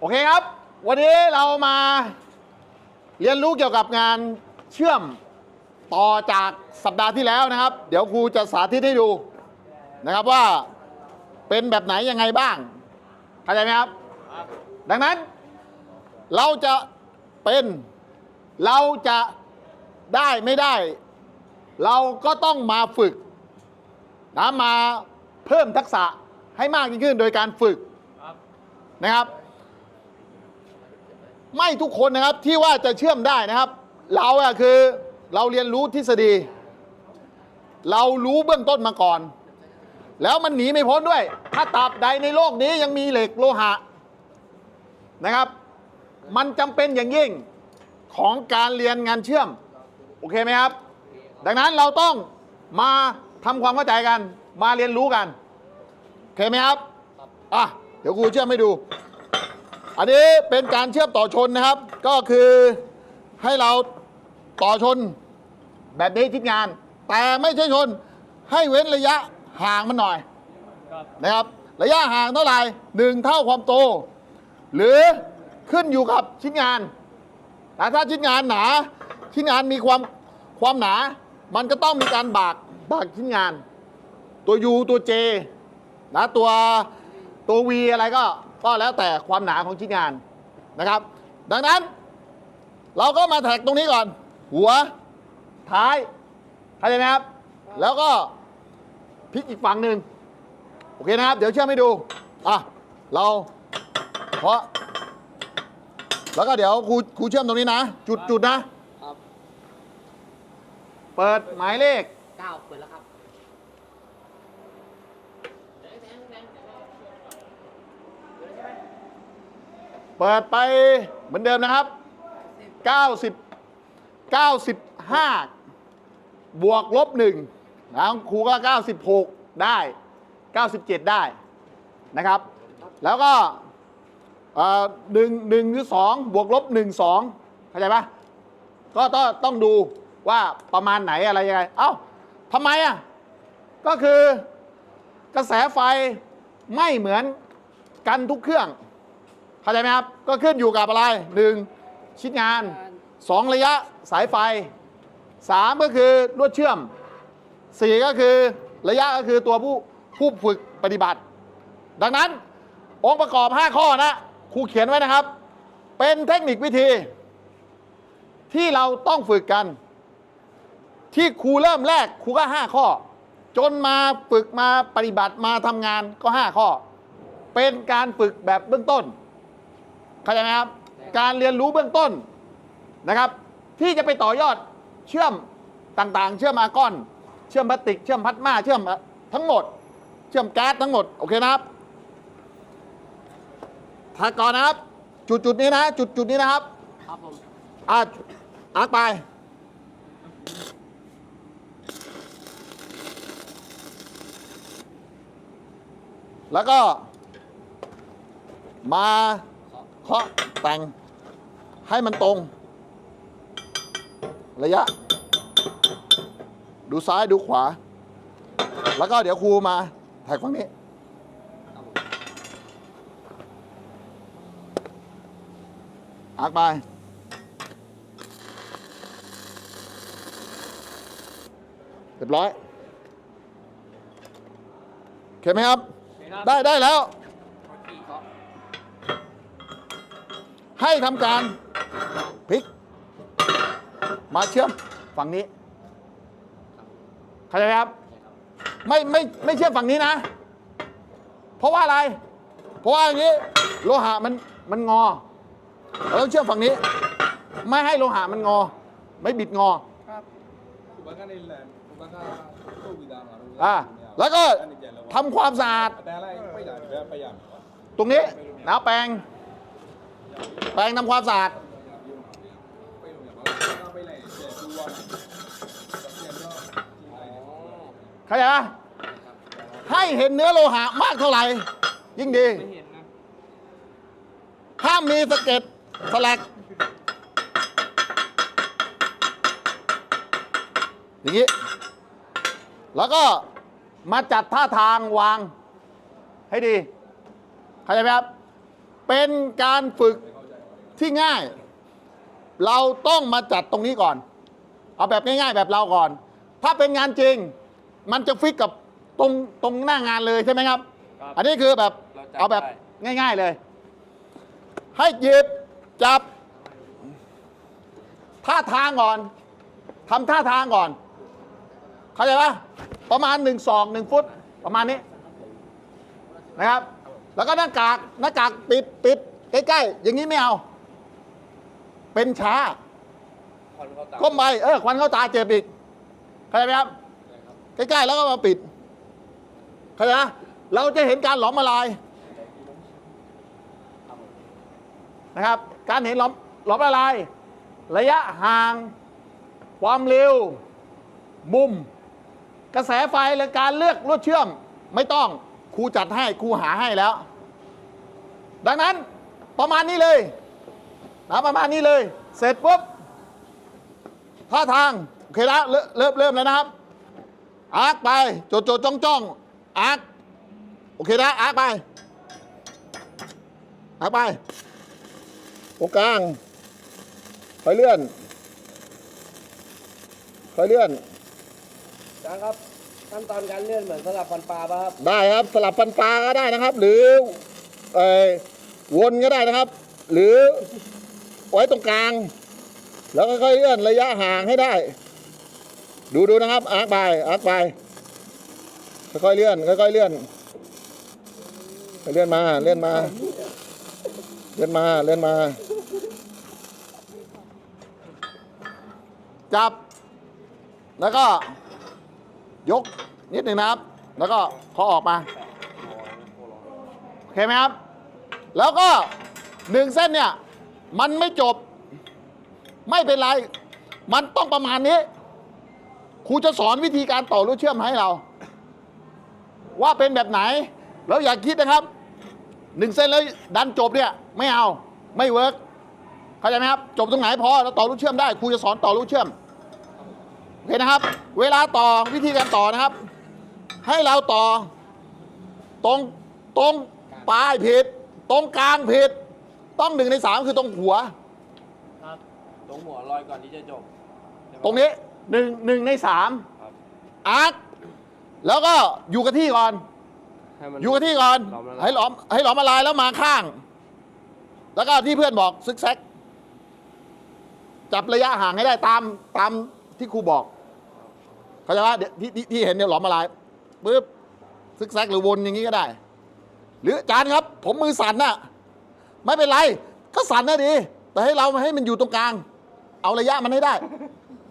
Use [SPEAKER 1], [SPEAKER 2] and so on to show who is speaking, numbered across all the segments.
[SPEAKER 1] โอเคครับ วันนี้เรามาเรียนรู้เกี่ยวกับงานเชื่อมต่อจากสัปดาห์ที่แล้วนะครับ เดี๋ยวครูจะสาธิตให้ดูนะครับว่าเป็นแบบไหนยังไงบ้างเข้าใจไหมครับ ดังนั้นเราจะเป็นเราจะได้ไม่ได้ เราก็ต้องมาฝึกนะมาเพิ่มทักษะให้มากยิ่งขึ้นโดยการฝึกนะครับ ไม่ทุกคนนะครับที่ว่าจะเชื่อมได้นะครับ เราอะคือเราเรียนรู้ทฤษฎี เรารู้เบื้องต้นมาก่อน แล้วมันหนีไม่พ้นด้วย ถ้าตราบใดในโลกนี้ยังมีเหล็กโลหะนะครับ มันจำเป็นอย่างยิ่งของการเรียนงานเชื่อม โอเคไหมครับ ดังนั้นเราต้องมาทำความเข้าใจกัน มาเรียนรู้กัน โอเคไหมครับอะเดี๋ยวครูเชื่อมให้ดู อันนี้เป็นการเชื่อมต่อชนนะครับ ก็คือให้เราต่อชนแบบนี้ทิศงาน แต่ไม่ใช่ชนให้เว้นระยะห่างมันหน่อยนะครับ ระยะห่างเท่าไหร่หนึ่งเท่าความโต หรือขึ้นอยู่กับชิ้นงานแต่ถ้าชิ้นงานหนา ชิ้นงานมีความความหนา มันก็ต้องมีการบากบากชิ้นงาน ตัว U ตัว J นะตัวตัว V อะไรก็ ก็แล้วแต่ความหนาของชิ้นงานนะครับ ดังนั้น เราก็มาแท็กตรงนี้ก่อน หัว ท้ายเข้าใจไหมครับ แล้วก็พลิกอีกฝั่งหนึ่งโอเคนะครับ เดี๋ยวเชื่อมให้ดูอะเราเพราะ แล้วก็เดี๋ยวครูครูเชื่อมตรงนี้นะ จุดจุดนะ
[SPEAKER 2] ครับ
[SPEAKER 1] เปิดหมายเลข
[SPEAKER 2] เก้าเปิดแล้วครับ
[SPEAKER 1] เปิดไปเหมือนเดิมนะครับ 90 95 บวกลบ1นะครูก็ 96 ได้ 97 ได้นะครับ แล้วก็หนึ่งหนึ่งหรือสองบวกลบหนึ่งสองเข้าใจปะก็ต้องต้องดูว่าประมาณไหนอะไรยังไง เอ้าทำไมอะ ก็คือกระแสไฟไม่เหมือนกันทุกเครื่อง เข้าใจไหมครับ ก็ขึ้นอยู่กับอะไรหนึ่งชิ้นงานสองระยะสายไฟสามก็คือลวดเชื่อมสี่ก็คือระยะก็คือตัวผู้ผู้ฝึกปฏิบัติ ดังนั้นองค์ประกอบ 5 ข้อนะครูเขียนไว้นะครับ เป็นเทคนิควิธี ที่เราต้องฝึกกัน ที่ครูเริ่มแรกครูก็ 5 ข้อ จนมาฝึกมาปฏิบัติมาทำงานก็ 5 ข้อ เป็นการฝึกแบบเบื้องต้น เข้าใจไหมครับ การเรียนรู้เบื้องต้นนะครับ ที่จะไปต่อยอดเชื่อมต่างๆ เชื่อมอาร์กอน เชื่อมพลาสติก เชื่อมพลาสมาเชื่อมทั้งหมด เชื่อมแก๊สทั้งหมด โอเคนะครับถ้าก่อนนะครับ จุดจุดๆนี้นะ จุดจุดๆนี้นะครับ
[SPEAKER 2] ครับผม
[SPEAKER 1] อะอาร์กไป แล้วก็มา เคาะแต่งให้มันตรง ระยะ ดูซ้ายดูขวา แล้วก็เดี๋ยวครูมาแท็กฝั่งนี้อาร์กไปเรียบร้อยโอเคไหมครับ ได้ได้แล้ว ให้ทำการพลิก มาเชื่อมฝั่งนี้เข้าใจไหมครับ ไม่ไม่ไม่เชื่อมฝั่งนี้นะ เพราะว่าอะไร เพราะว่าอย่างนี้ โลหะมันมันงอเราต้องเชื่อมฝั่งนี้ ไม่ให้โลหะมันงอ ไม่บิดงอ
[SPEAKER 3] Kumbaga nila, kumbaga tubig ang araw.
[SPEAKER 1] อ่าแล้วก็ทำความสะอาด
[SPEAKER 3] At dahil ay payam, kaya payam.
[SPEAKER 1] ตรงนี้นะแปรง แปรงทำความสะอาดเข้าใจปะให้เห็นเนื้อโลหะมากเท่าไหร่ ยิ่งดี
[SPEAKER 2] ห้า
[SPEAKER 1] มมีสะเก็ดสแลกอย่างนี้ แล้วก็มาจัดท่าทางวางให้ดี เข้าใจไหมครับ เป็นการฝึก ที่ง่าย เราต้องมาจัดตรงนี้ก่อน เอาแบบง่าย ๆ แบบเราก่อน ถ้าเป็นงานจริง มันจะฟิกกับตรงตรงหน้างานเลยใช่ไหมครับ
[SPEAKER 2] ครับ
[SPEAKER 1] อันนี้คือแบบ
[SPEAKER 2] เราจัด
[SPEAKER 1] เอาแบบ
[SPEAKER 2] ได้
[SPEAKER 1] ง่าย ๆเลย ให้หยิบจับ ท่าทางก่อนทำท่าทางก่อน เข้าใจปะประมาณหนึ่งศอกหนึ่งฟุตประมาณนี้ นะครับ แล้วก็หน้ากากหน้ากากปิดปิดใกล้ๆ อย่างนี้ไม่เอา เป็นช้า
[SPEAKER 2] ควันเข้าตา
[SPEAKER 1] ก้มไปเออควันเข้าตาเจ็บอีกเข้าใจไหมครับ ใกล้ๆแล้วก็มาปิดเข้าใจนะเราจะเห็นการหลอมละลายนะครับ การเห็นหลอมหลอมละลายระยะห่าง ความเร็ว มุม กระแสไฟและการเลือกลวดเชื่อมไม่ต้องครูจัดให้ครูหาให้แล้ว ดังนั้นประมาณนี้เลย นะประมาณนี้เลย เสร็จปุ๊บท่าทางโอเคแล้วเริ่มเริ่มเริ่มแล้วนะครับ อาร์คไปโจดโจดจ้องจ้องอาร์คโอเคนะอาร์คไปอาร์คไปตรงกลางคอยเลื่อนคอยเลื่อน
[SPEAKER 2] อาจารย์ครับขั้นตอนการเลื่อนเหมือนสลับฟันปลาป่ะครับ
[SPEAKER 1] ได้ครับสลับฟันปลาก็ได้นะครับ หรือเอ่อวนก็ได้นะครับ หรือ ไว้ตรงกลาง แล้วค่อยๆเลื่อนระยะห่างให้ได้ ดูดูนะครับอาร์คไปอาร์คไปค่อยๆเลื่อนค่อยๆเลื่อนเลื่อนมาเลื่อนมาเลื่อนมาเลื่อนมา จับ แล้วก็ ยกนิดหนึ่งนะครับ แล้วก็เคาะออกมาโอเคไหมครับ แล้วก็หนึ่งเส้นเนี่ย มันไม่จบ ไม่เป็นไร มันต้องประมาณนี้ ครูจะสอนวิธีการต่อรูเชื่อมให้เรา ว่าเป็นแบบไหน แล้วอย่าคิดนะครับหนึ่งเส้นแล้วดันจบเนี่ย ไม่เอาไม่เวิร์กเข้าใจไหมครับ จบตรงไหนพอเราต่อรูเชื่อมได้ครูจะสอนต่อรูเชื่อมโอเคนะครับ เวลาต่อวิธีการต่อนะครับ ให้เราต่อตรงตรงปลายผิด ตรงกลางผิด ต้องหนึ่งในสามคือตรงหัว
[SPEAKER 2] ครับตรงหัวลอยก่อนที่จะจบใช่ไหม
[SPEAKER 1] ตรงนี้หนึ่งหนึ่งในสาม
[SPEAKER 2] ครับ
[SPEAKER 1] อาร์คแล้วก็อยู่กับที่ก่อน
[SPEAKER 2] ให้มัน
[SPEAKER 1] อยู่กับที่ก่อน
[SPEAKER 2] ล้อมละลาย
[SPEAKER 1] ให้หลอมให้หลอมละลายแล้วมาข้าง แล้วก็ที่เพื่อนบอกซึกแซก จับระยะห่างให้ได้ตามตามที่ครูบอก เข้าใจว่าที่ที่ที่เห็นเนี่ยหลอมละลายปุ๊บซึกแซกหรือวนอย่างนี้ก็ได้ หรืออาจารย์ครับ ผมมือสั่นน่ะ ไม่เป็นไร ก็สั่นนะดี แต่ให้เราให้มันอยู่ตรงกลาง เอาระยะมันให้ได้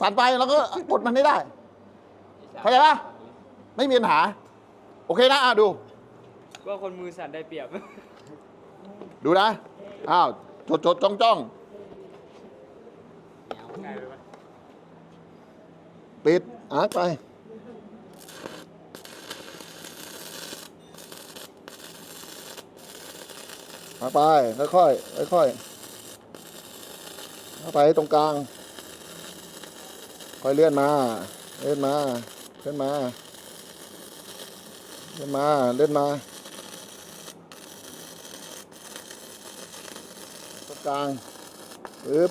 [SPEAKER 1] สั่นไปแล้วก็กดมันให้ได้เข้าใจปะไม่มีปัญหา โอเคนะอะดู
[SPEAKER 4] ว่าคนมือสั่นได้เปรียบ
[SPEAKER 1] ดูนะ อ้าวจดจดจ้องจ้องปิดอาร์คไปาร์คไปค่อยๆค่อยๆเข้าไปตรงกลาง ค่อยเลื่อนมา เลื่อนมาเลื่อนมา เลื่อนมาเลื่อนมาตรงกลางปึ๊บ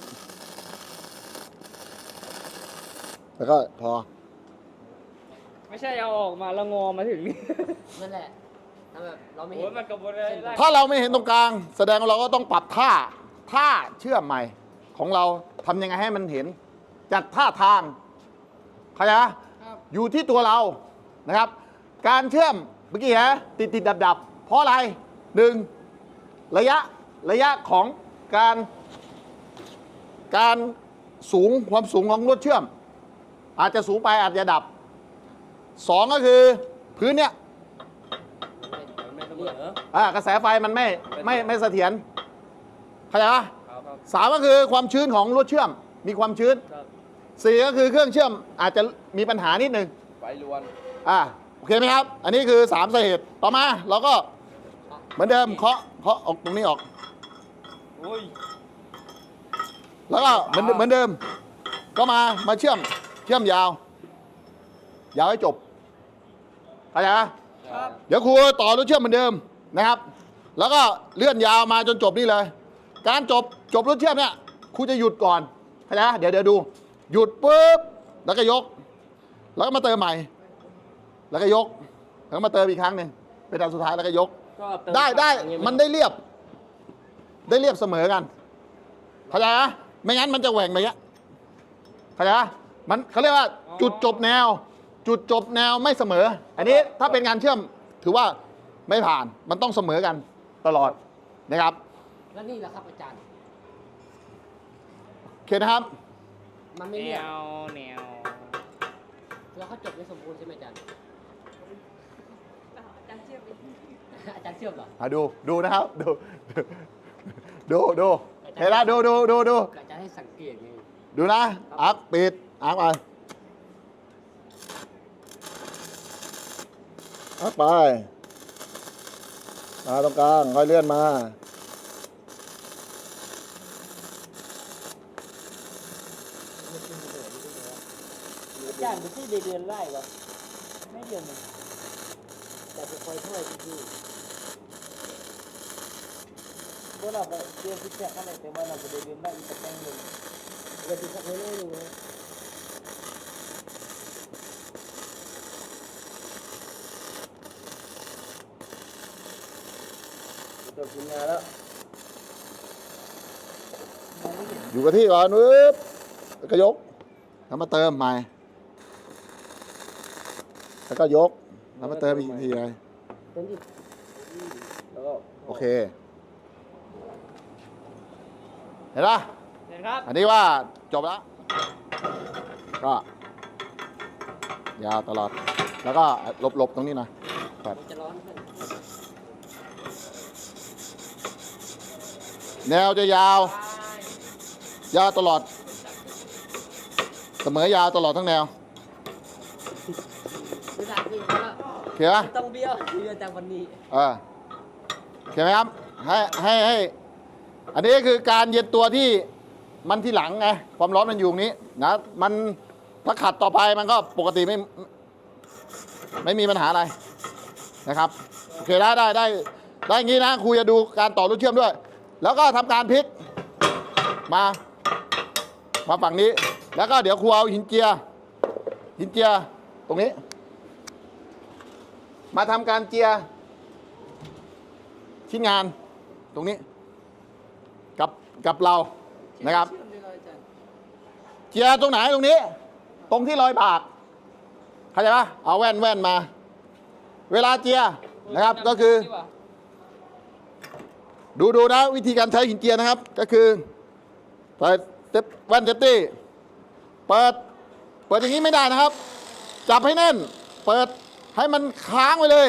[SPEAKER 1] แล้วก็พอ
[SPEAKER 4] ไม่ใช่เอาออกมาแล้วงอมาถึงนี่
[SPEAKER 5] นั่นแหละ ทำแบบเราไม่
[SPEAKER 4] โอ้
[SPEAKER 5] เห็
[SPEAKER 4] ย
[SPEAKER 5] น
[SPEAKER 4] มันกระบวนการไล่
[SPEAKER 1] ถ้าเราไม่เห็นตรงกลาง แสดงว่าเราก็ต้องปรับท่าท่าเชื่อมใหม่ของเราทำยังไงให้มันเห็น จัดท่าทางเข้าใจปะอยู่ที่ตัวเรานะครับ การเชื่อมเมื่อกี้ฮะติดติดดับดับๆ เพราะอะไรหนึ่งระยะระยะของการการสูงความสูงของรถเชื่อม อาจจะสูงไปอาจจะดับสองก็คือพื้นเนี่ย
[SPEAKER 2] มันไม่เสมอ
[SPEAKER 1] อ่ากระแสไฟมันไม่ไม่ไม่เสถียรเข้าใจปะ
[SPEAKER 2] ครับครับ
[SPEAKER 1] สามก็คือความชื้นของลวดเชื่อม มีความชื้น
[SPEAKER 4] ครับ
[SPEAKER 1] สี่ก็คือเครื่องเชื่อมอาจจะมีปัญหานิดนึง
[SPEAKER 2] ไฟล้วน
[SPEAKER 1] อ่าโอเคไหมครับ อันนี้คือสามสาเหตุต่อมาเราก็เหมือนเดิมเคาะเคาะออกตรงนี้ออก
[SPEAKER 4] โอ้ย
[SPEAKER 1] แล้วก็เหมือนเหมือนเดิม ก็มามาเชื่อมเชื่อมยาว ยาวให้จบเข้าใจปะ
[SPEAKER 2] ครับ
[SPEAKER 1] เดี๋ยวครูต่อรถเชื่อมเหมือนเดิมนะครับ แล้วก็เลื่อนยาวมาจนจบนี่เลย การจบจบรถเทียบเนี่ยครูจะหยุดก่อนเข้าใจไหมเดี๋ยวเดี๋ยวดูหยุดปุ๊บแล้วก็ยก แล้วก็มาเติมใหม่ แล้วก็ยก แล้วก็มาเติมอีกครั้งหนึ่งเป็นอันสุดท้ายแล้วก็ยก
[SPEAKER 2] ก็เติ
[SPEAKER 1] ได้ได้
[SPEAKER 2] อย่างเงี้ย
[SPEAKER 1] มันได้เรียบ ได้เรียบเสมอกันเข้าใจไหมไม่งั้นมันจะแหว่งไปเงี้ยเข้าใจไหมมันเขาเรียกว่าจุดจบแนว จุดจบแนวไม่เสมอ อันนี้ถ้าเป็นงานเชื่อมถือว่าไม่ผ่านมันต้องเสมอกันตลอดนะครับ
[SPEAKER 5] แล้วนี่แหละครับอาจารย์
[SPEAKER 1] โอเคนะครับ
[SPEAKER 5] มันไม่
[SPEAKER 4] แน
[SPEAKER 5] เรียบ
[SPEAKER 4] วแนว
[SPEAKER 5] แล้วเขาจบไม่สมบูรณ์ใช่ไหมอาจารย์ อาจารย์เชื่อมอาจารย์เชื่อมเหรอ
[SPEAKER 1] อะดูดูนะครับดูดูดูเห็นแล้วดูดูดูดู
[SPEAKER 5] อาจารย์ให้สังเกตไง
[SPEAKER 1] ดูนะอัพปิดอัพไป อัพไป มาตรงกลาง ค่อยเลื่อนมา
[SPEAKER 2] อาจารย์ไม่ใช่เดือนไล่หรอไม่เดือนหนึ่งแต่จะคอยช่วยพี่ๆพวกเราไปเรียนพิเศษอะไรแต่ว่าเราจะเรียนได้อีกสักแป๊บหนึ่งเรียนพิเศษไม่ได้ดู นะจบทำงานแล้ว
[SPEAKER 1] อยู่กับที่ก่อนปึ๊บแล้วก็ยก แล้วมาเติมใหม่ แล้วก็ยก แล้วมาเติมอีกทีเลย
[SPEAKER 2] เต็มที่แล้วก็
[SPEAKER 1] โอเค เห็นปะ
[SPEAKER 4] เห็นครับ
[SPEAKER 1] อันนี้ว่าจบแล้ว ก็ ยาวตลอด แล้วก็หลบๆตรงนี้หนะ
[SPEAKER 5] มันจะร้อนขึ้น
[SPEAKER 1] แนวจะยาว ยาวตลอด เสมอยาวตลอดทั้งแนว
[SPEAKER 5] เวลาจริงแล้ว
[SPEAKER 1] โอเคปะ
[SPEAKER 5] ต้องเบี้ยวเรียนจากวันนี้
[SPEAKER 1] เออโอเคไหมครับ ให้ให้ให้ อันนี้คือการเย็นตัวที่มันที่หลังไง ความร้อนมันอยู่ตรงนี้นะ มันถ้าขัดต่อไปมันก็ปกติไม่ไม่มีปัญหาอะไรนะครับ โอเคได้ได้ได้ได้อย่างนี้นะครูจะดูการต่อรูเชื่อมด้วย แล้วก็ทำการพลิกมา มาฝั่งนี้ แล้วก็เดี๋ยวครูเอาหินเจีย หินเจียตรงนี้ มาทำการเจีย ชิ้นงานตรงนี้ กับกับเรานะครับ เจียตรงไหนตรงนี้ ตรงที่รอยบากเข้าใจปะเอาแว่นแว่นมา เวลาเจียนะครับก็คือ ดูดูนะวิธีการใช้หินเจียนะครับ ก็คือใส่เซฟแว่นเซฟตี้เปิดเปิดอย่างนี้ไม่ได้นะครับ จับให้แน่น เปิดให้มันค้างไว้เลย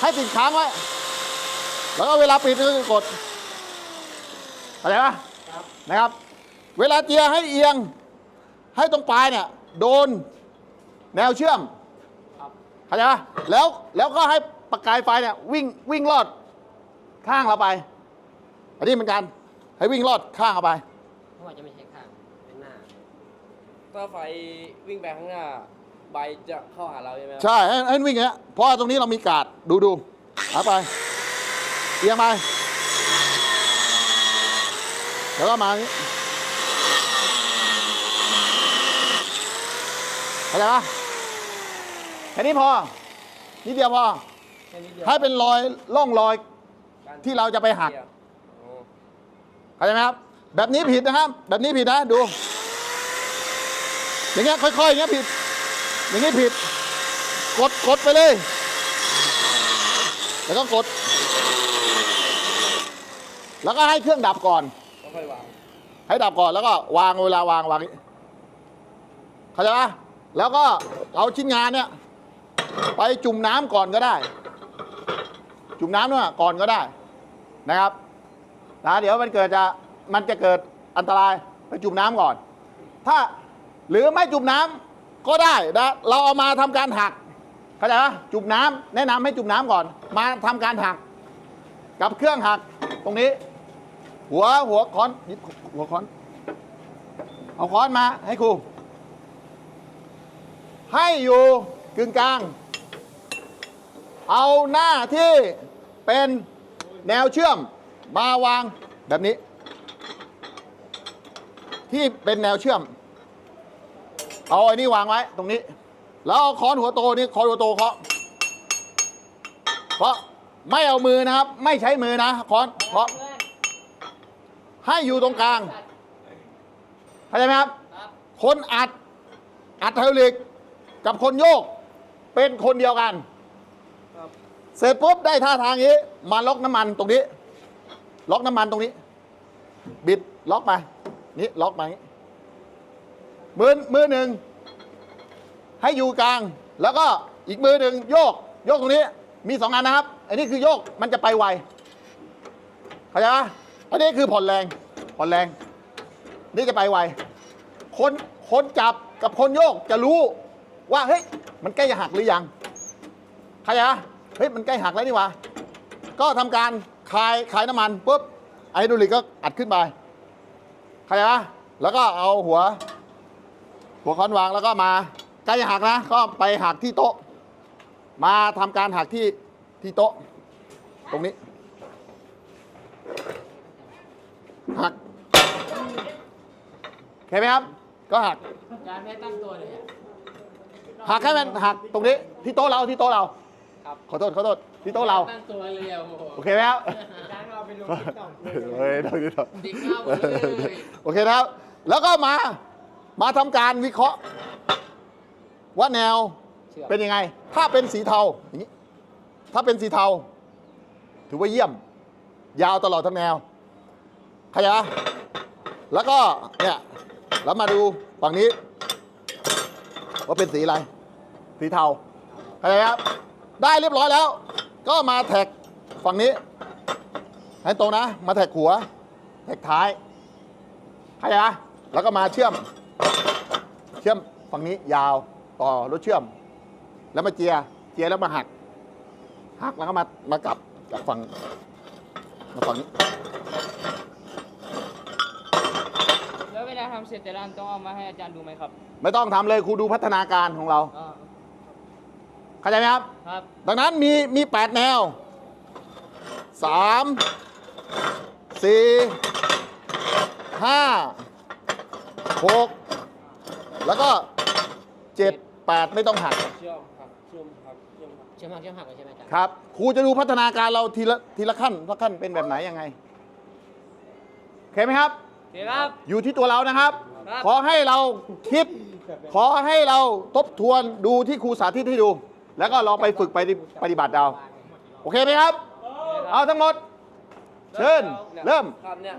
[SPEAKER 1] ให้ติดค้างไว้ แล้วก็เวลาปิดก็กดเข้าใจปะนะครับ เวลาเจียให้เอียง ให้ตรงปลายเนี่ยโดนแนวเชื่อมเข้าใจปะแล้วแล้วก็ให้ประกายไฟเนี่ยวิ่งวิ่งลอด ข้างเราไป อันนี้เหมือนกัน ให้วิ่งลอดข้างเราไป
[SPEAKER 5] เพราะว่าจะไม่ใช่ข้างเป็นหน้า
[SPEAKER 2] ถ้าไฟวิ่งไปข้างหน้า ใบจะเข้าหาเราใช่ไหมครับ
[SPEAKER 1] ใช่ให้ให้วิ่งอย่างเงี้ยเพราะว่าตรงนี้เรามีการ์ดดูดูเอาไปเอียงไปแล้วก็มาอย่างนี้เข้าใจปะแค่นี้พอนิดเดียวพอ
[SPEAKER 2] แค่นี้เดียว
[SPEAKER 1] ให้เป็นรอยร่องรอย
[SPEAKER 2] ก
[SPEAKER 1] ที่เราจะไปหัก
[SPEAKER 2] อ๋อ
[SPEAKER 1] เข้าใจไหมครับ แบบนี้ผิดนะครับ แบบนี้ผิดนะดู อย่างเงี้ยค่อยๆอย่างเงี้ยผิด อย่างเงี้ยผิด กดกดไปเลย แล้วก็กด แล้วก็ให้เครื่องดับก่อน
[SPEAKER 2] ก็ค่อยวาง
[SPEAKER 1] ให้ดับก่อนแล้วก็วางเวลาวางวางนี้เข้าใจปะแล้วก็เอาชิ้นงานเนี่ย ไปจุ่มน้ำก่อนก็ได้ จุ่มน้ำเนี่ยก่อนก็ได้ นะครับนะเดี๋ยวมันเกิดจะมันจะเกิดอันตรายไปจุ่มน้ำก่อน ถ้าหรือไม่จุ่มน้ำก็ได้นะเราเอามาทำการหักเข้าใจปะจุ่มน้ำแนะนำให้จุ่มน้ำก่อน มาทำการหัก กับเครื่องหักตรงนี้ หัวหัวค้อนยิบหัวค้อนเอาค้อนมาให้ครูให้อยู่กึ่งกลาง เอาหน้าที่เป็น แนวเชื่อมมาวางแบบนี้ ที่เป็นแนวเชื่อม เอาไอ้นี่วางไว้ตรงนี้ แล้วเอาค้อนหัวโตนี่ค้อนหัวโตเคาะเคาะไม่เอามือนะครับ ไม่ใช้มือนะค้อนเคาะให้อยู่ตรงกลางเข้าใจไหมครับ คนอัดอัดไฮดรอลิกกับคนโยกเป็นคนเดียวกัน สร็จปุ๊บได้ท่าทางนี้ มาล็อกน้ำมันตรงนี้ ล็อกน้ำมันตรงนี้ บิดล็อกไปนี่ล็อกไปอย่านี้มือมือหนึ่งให้อยู่กลาง แล้วก็อีกมือหนึ่งโยก โยกตรงนี้ มีสองอันนะครับ อันนี้คือโยกมันจะไปไวเข้าใจไหมอันนี้คือผ่อนแรงผ่อนแรง นี่จะไปไวคนคนจับกับคนโยกจะรู้ว่าเฮ้ยมันใกล้จะหักหรือยังเข้าใจไหม ฮ้ยมันใกล้หักแล้วนี่หวะก็ทำการคลายคลายน้ำมันปุ๊บไอโดรลิกก็อัดขึ้นไปเข้าใจไหมแล้วก็เอาหัว หัวค้อนวางแล้วก็มาใกล้จะหักนะ ก็ไปหักที่โต๊ะ มาทำการหักที่ที่โต๊ะ ตรงนี้ หักเห็นไหมครับ ก็หัก
[SPEAKER 5] จานไม่ตั้งตัวเลยอะ
[SPEAKER 1] หักให้มันหักตรงนี้ที่โต๊ะเราที่โต๊ะเรา
[SPEAKER 5] ครับ
[SPEAKER 1] ขอโทษขอโทษที่โต๊ะเรา
[SPEAKER 5] ตั้งตัวเลยอะโอ้โห
[SPEAKER 1] โอเคไหมครับ
[SPEAKER 5] จานเราไปดูติ๊กต็อกเลย
[SPEAKER 1] เฮ้ยเดี๋ยวเดี๋ยว
[SPEAKER 5] ติ๊กเข้าหมดเลย
[SPEAKER 1] โอเคนะครับ แล้วก็มา มาทำการวิเคราะห์ ว่าแนว
[SPEAKER 5] เชื่อม
[SPEAKER 1] เป็นยังไง ถ้าเป็นสีเทาอย่างนี้ ถ้าเป็นสีเทา ถือว่าเยี่ยม ยาวตลอดทั้งแนวขยะแล้วก็เนี่ยแล้วมาดูฝั่งนี้ ว่าเป็นสีอะไร สีเทาเข้าใจไหมครับ ได้เรียบร้อยแล้ว ก็มาแท็กฝั่งนี้ ให้ตรงนะ มาแท็กหัว แท็กท้ายเข้าใจไหมแล้วก็มาเชื่อม เชื่อมฝั่งนี้ยาวต่อรถเชื่อม แล้วมาเจีย เจียแล้วมาหัก หักแล้วก็มามากลับจากฝั่งมาฝั่งนี้
[SPEAKER 4] แล้วเวลาทำเสร็จแต่ละอันต้องเอามาให้อาจารย์ดูไหมครับ
[SPEAKER 1] ไม่ต้องทำเลยครูดูพัฒนาการของเรา
[SPEAKER 4] อ่า
[SPEAKER 1] เข้าใจไหมครับ
[SPEAKER 4] ครับ
[SPEAKER 1] ดังนั้นมีมีแปดแนวสามสี่ห้าหกแล้วก็เจ็ดแปดไม่ต้องหัก
[SPEAKER 3] เชื่อมครับเชื่อมครับเชื่อมครับ
[SPEAKER 5] เชื่อมหักเชื่อมหักเลยใช่ไหมอาจารย์
[SPEAKER 1] ครับครูจะดูพัฒนาการเราทีละทีละขั้นว่าขั้นเป็นแบบไหนยังไงโอเคไหมครับ
[SPEAKER 4] โอเคครับ
[SPEAKER 1] อยู่ที่ตัวเรานะครับ
[SPEAKER 4] ครับ
[SPEAKER 1] ขอให้เราคิด ขอให้เราทบทวนดูที่ครูสาธิตให้ดู แล้วก็ลองไปฝึกไปปฏิบัติเอา โอเคไหมครับ เอาทั้งหมด เชิญ เริ่ม
[SPEAKER 3] ครับเนี่ย